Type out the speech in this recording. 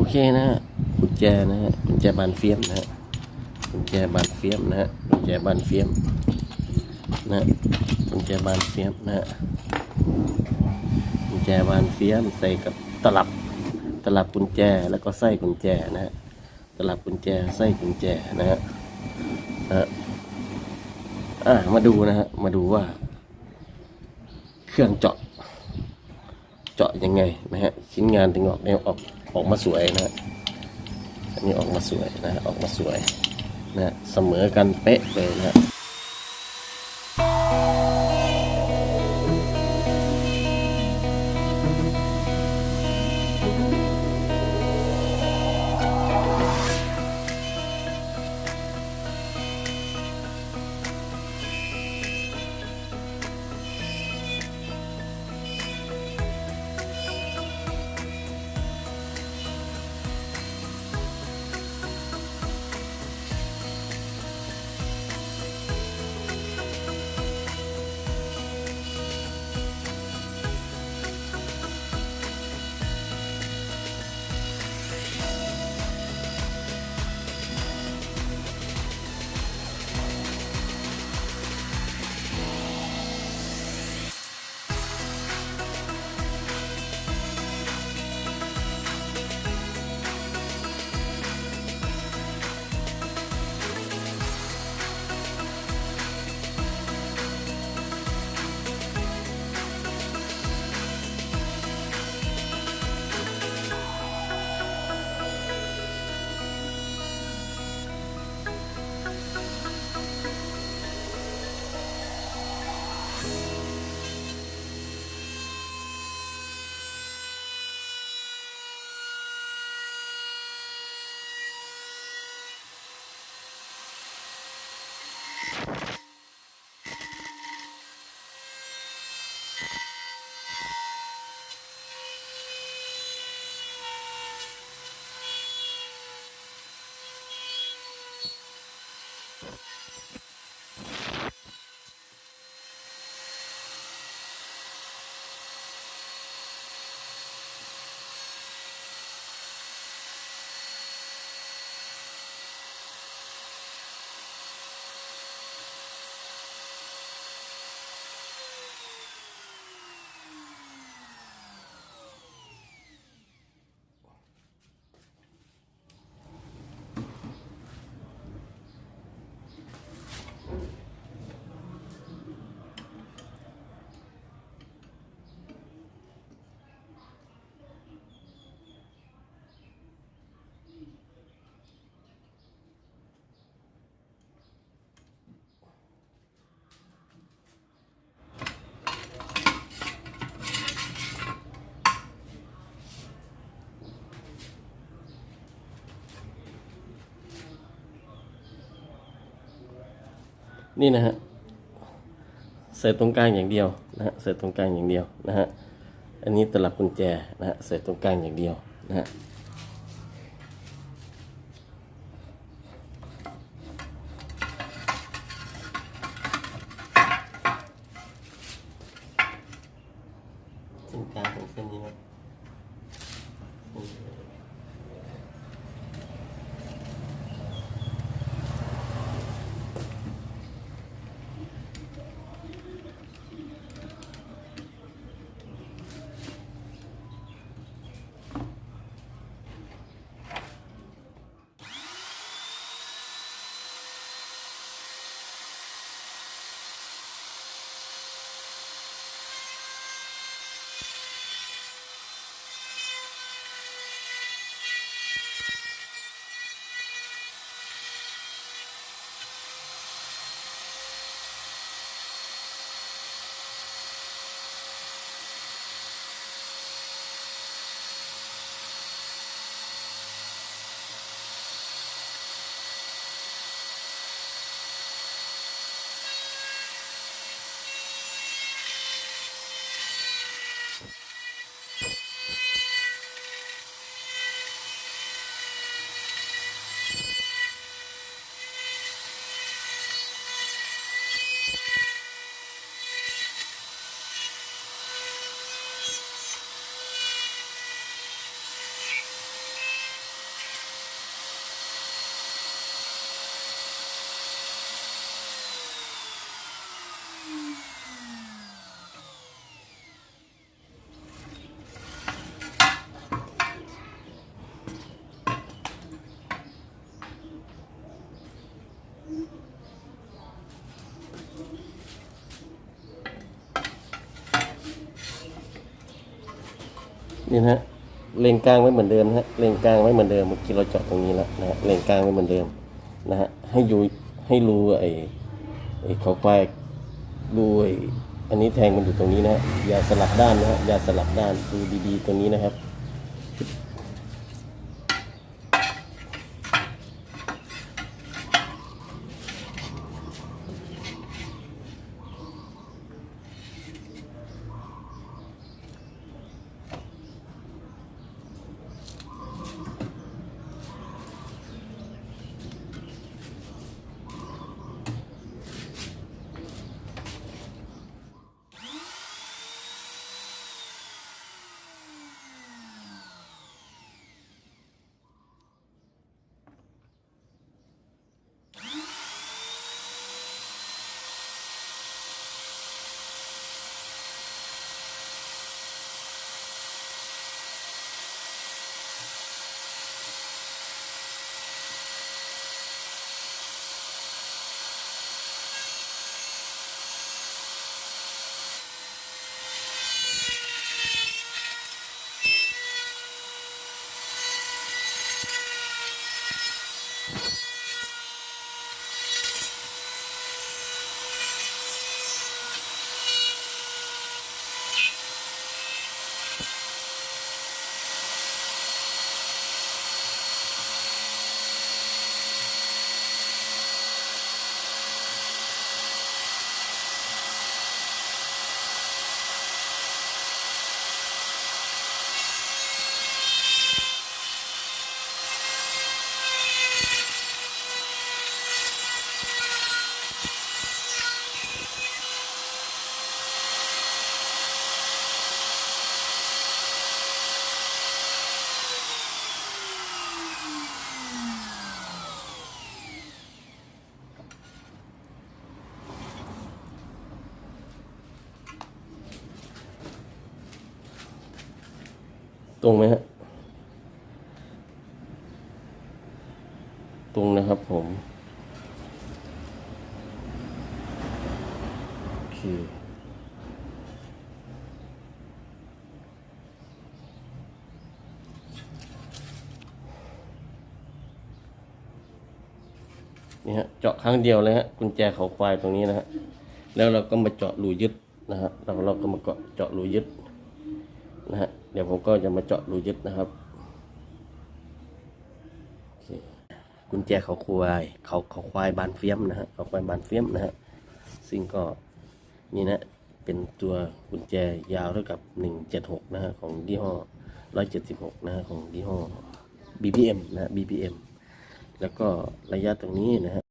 โอเคนะฮะกุญแจนะฮะกุญแจบานเฟียมนะฮะกุญแจบานเฟียมนะฮะกุญแจบานเฟียมนะฮะกุญแจบานเฟียมนะฮะกุญแจบานเฟียมใส่กับตลับตลับกุญแจแล้วก็ไส้กุญแจนะฮะตลับกุญแจไส้กุญแจนะฮะนะฮะอ่ามาดูนะฮะมาดูว่า เครื่องเจาะ เจาะยังไงนะฮะชิ้นงานถึงออกแนวออก ออกมาสวยนะฮะอันนี้ออกมาสวยนะฮะออกมาสวยนะฮะเสมอกันเป๊ะเลยนะ นี่นะฮะใส่ตรงกลางอย่างเดียวนะฮะใส่ตรงกลางอย่างเดียวนะฮะอันนี้ตลับกุญแจนะฮะใส่ตรงกลางอย่างเดียวนะฮะ นี่นะฮะเลนกลางไว้เหมือนเดิมนะฮะเลนกลางไว้เหมือนเดิมเมื่อกี้เราจอดตรงนี้แล้วนะฮะเลนกลางไว้เหมือนเดิมนะฮะให้อยู่ให้รูไอ้ไอ้เขาควายรูไอ้อันนี้แทงมันอยู่ตรงนี้นะฮะอย่าสลับด้านนะฮะอย่าสลับด้านดูดีๆตรงนี้นะครับ ตรงไหมฮะ ตรงนะครับผม โอเค นี่ฮะ เจาะครั้งเดียวเลยฮะ กุญแจเขาควายตรงนี้นะฮะ แล้วเราก็มาเจาะรูยึดนะฮะเราเราก็มาเกาะเจาะรูยึด นะฮะเดี๋ยวผมก็จะมาเจาะรูยึดนะครับคกุญแจเขาควายเขาเขาควายบานเฟียมนะฮะเขาควายบานเฟียมนะฮะซึ่งก็นี่นะเป็นตัวกุญแจยาวเท่ากับ 176 นะฮะของยี่ห้อ 176 นะฮะของยี่ห้อ BPM นะฮะ BPM แล้วก็ระยะตรงนี้นะฮะ